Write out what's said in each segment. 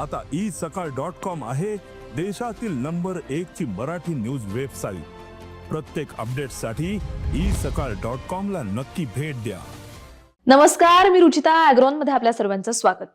आता ई सकाळ dot com आहे देशातील नंबर एक ची मराठी न्यूज वेबसाईट. प्रत्येक अपडेटसाठी ई सकाळ डॉट कॉम ला नक्की भेट द्या. नमस्कार मी रुचिता अॅग्रॉनमध्ये आपल्या सर्वांचं स्वागत.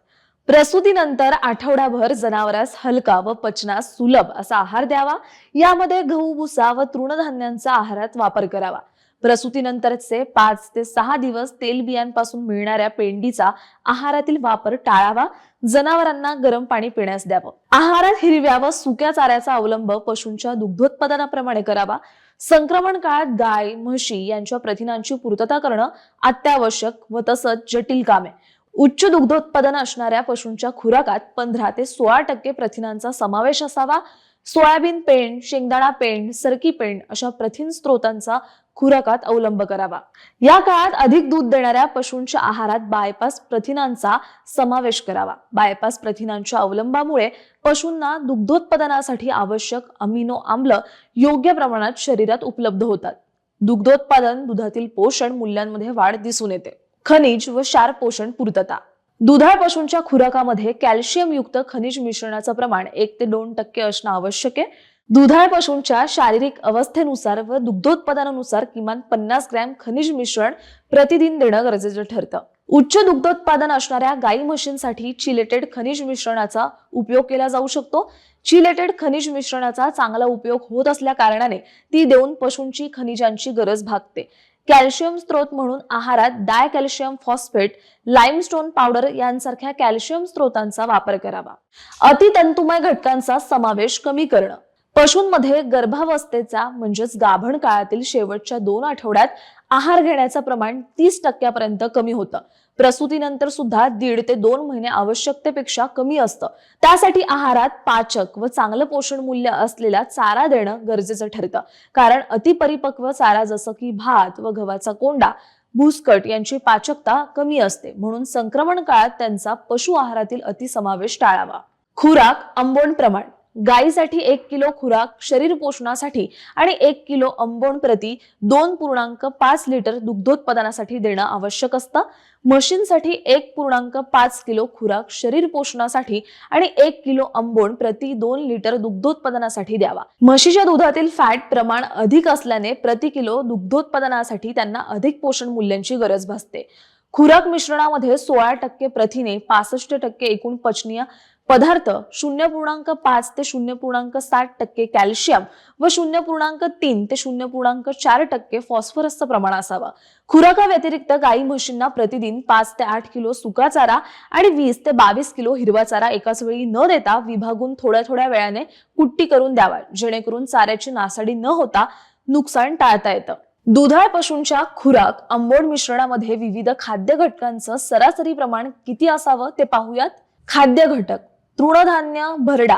प्रसूतीनंतर आठवडाभर जनावरास हलका व पचनास सुलभ असा आहार द्यावा. यामध्ये गहू भुसा व तृणधान्यांचा आहारात वापर करावा. प्रसूतीनंतरचे पाच ते सहा दिवस तेलबियांपासून मिळणाऱ्या पेंडीचा आहारातील वापर टाळावा जनावरांना गरम पाणी पिण्यास द्यावं. आहारात हिरव्या व सुक्या चाऱ्याचा अवलंब पशूंच्या दुग्धोत्पादनाप्रमाणे करावा. संक्रमण काळात गाय म्हशी यांच्या प्रथिनांची पूर्तता करणं अत्यावश्यक व तसंच जटिल काम. आहे उच्च दुग्धोत्पादन असणाऱ्या पशूंच्या खुराकात पंधरा ते सोळा टक्के प्रथिनांचा समावेश असावा. सोयाबीन पेंड शेंगदाणा पेंड सरकी पेंड अशा प्रथिन स्त्रोतांचा खुराकात अवलंब करावा. या काळात अधिक दूध देणाऱ्या पशूंच्या आहारात बायपास प्रथिनांचा समावेश करावा. बायपास प्रथिनांच्या अवलंबामुळे पशूंना दुग्धोत्पादनासाठी आवश्यक अमिनो आम्ल योग्य प्रमाणात शरीरात उपलब्ध होतात. दुग्धोत्पादन दुधातील पोषण मूल्यांमध्ये वाढ दिसून येते. खनिज व क्षार पोषण पूर्तता. दुधाळ पशूंच्या खुराकामध्ये कॅल्शियम युक्त खनिज मिश्रणाचं प्रमाण एक ते दोन टक्के असणं आवश्यक आहे. दुधाळ पशूंच्या शारीरिक अवस्थेनुसार व दुग्धोत्पादनानुसार किमान पन्नास ग्रॅम खनिज मिश्रण प्रतिदिन देणं गरजेचं ठरतं. उच्च दुग्धोत्पादन असणाऱ्या गाई म्हशींसाठी चिलेटेड खनिज मिश्रणाचा उपयोग केला जाऊ शकतो. चिलेटेड खनिज मिश्रणाचा चांगला उपयोग होत असल्या कारणाने ती देऊन पशूंची खनिजांची गरज भागते. कॅल्शियम स्त्रोत म्हणून आहारात di calcium phosphate limestone powder यांसारख्या कॅल्शियम स्त्रोतांचा वापर करावा. अतितंतुमय घटकांचा समावेश कमी करणं. पशूंमध्ये गर्भावस्थेचा म्हणजेच गाभण काळातील शेवटच्या दोन आठवड्यात आहार घेण्याचं प्रमाण तीस टक्क्यापर्यंत कमी होतं. प्रसूतीनंतर सुद्धा दीड ते दोन महिने आवश्यकतेपेक्षा कमी असतं. त्यासाठी आहारात पाचक व चांगलं पोषण मूल्य असलेला चारा देणं गरजेचं ठरतं. कारण अतिपरिपक्व चारा जसं की भात व गव्हाचा कोंडा भुसकट यांची पाचकता कमी असते. म्हणून संक्रमण काळात त्यांचा पशु आहारातील अतिसमावेश टाळावा. खुराक आंबोण प्रमाण. गायीसाठी एक किलो खुराक शरीर पोषणासाठी आणि एक किलो आंबोण प्रति दोन पूर्णांक पाच लिटर दुग्धोत्पादनासाठी देणं आवश्यक असतं. म्हशींसाठी एक पूर्णांक पाच किलो खुराक शरीर पोषणासाठी आणि एक किलो आंबोण प्रति दोन लिटर दुग्धोत्पादनासाठी द्यावा. म्हशीच्या दुधातील फॅट प्रमाण अधिक असल्याने प्रति किलो दुग्धोत्पादनासाठी त्यांना अधिक पोषण मूल्यांची गरज भासते. खुराक मिश्रणामध्ये सोळा टक्के प्रथिने पासष्ट टक्के एकूण पचनीय पदार्थ शून्य पूर्णांक पाच ते शून्य पूर्णांक सात टक्के कॅल्शियम व शून्य पूर्णांक तीन ते शून्य पूर्णांक चार टक्के फॉस्फरसचं प्रमाण असावं. खुराका व्यतिरिक्त गाई म्हशींना प्रतिदिन पाच ते आठ किलो सुका चारा आणि वीस ते बावीस किलो हिरवा चारा एकाच वेळी न देता विभागून थोड्या थोड्या वेळाने कुट्टी करून द्यावा जेणेकरून चाऱ्याची नासाडी न होता नुकसान टाळता येतं. दुधाळ पशूंच्या खुराक आंबोड मिश्रणामध्ये विविध खाद्य घटकांचं सरासरी प्रमाण किती असावं ते पाहूयात. खाद्य घटक तृणधान्य भरडा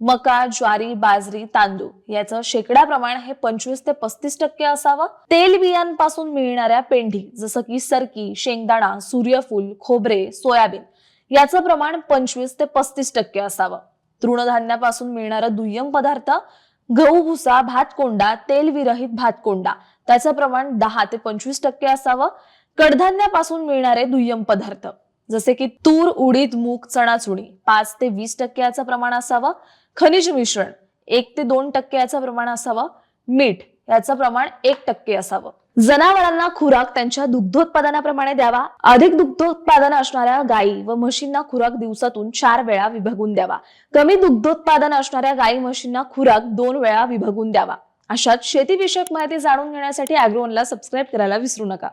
मका ज्वारी बाजरी तांदूळ याचं शेकडा प्रमाण हे पंचवीस ते पस्तीस टक्के असावं. तेल बियांपासून मिळणाऱ्या पेंढी जसं की सरकी शेंगदाणा सूर्यफूल खोबरे सोयाबीन याचं प्रमाण पंचवीस ते पस्तीस टक्के असावं. तृणधान्यापासून मिळणारा दुय्यम पदार्थ गहू भुसा भातकोंडा तेलविरहित भातकोंडा त्याचं प्रमाण दहा ते पंचवीस टक्के असावं. कडधान्यापासून मिळणारे दुय्यम पदार्थ. जसे की तूर उडीद मूग चणाचुणी पाच ते वीस टक्के याचं प्रमाण असावं. खनिज मिश्रण एक ते दोन टक्के याचं प्रमाण असावं. मीठ याचं प्रमाण एक टक्के असावं. जनावरांना खुराक त्यांच्या दुग्धोत्पादनाप्रमाणे द्यावा. अधिक दुग्धोत्पादन असणाऱ्या गायी व म्हशींना खुराक दिवसातून चार वेळा विभागून द्यावा. कमी दुग्धोत्पादन असणाऱ्या गायी म्हशींना खुराक दोन वेळा विभागून द्यावा. अशात शेतीविषयक माहिती जाणून घेण्यासाठी अॅग्रोनला सबस्क्राईब करायला विसरू नका.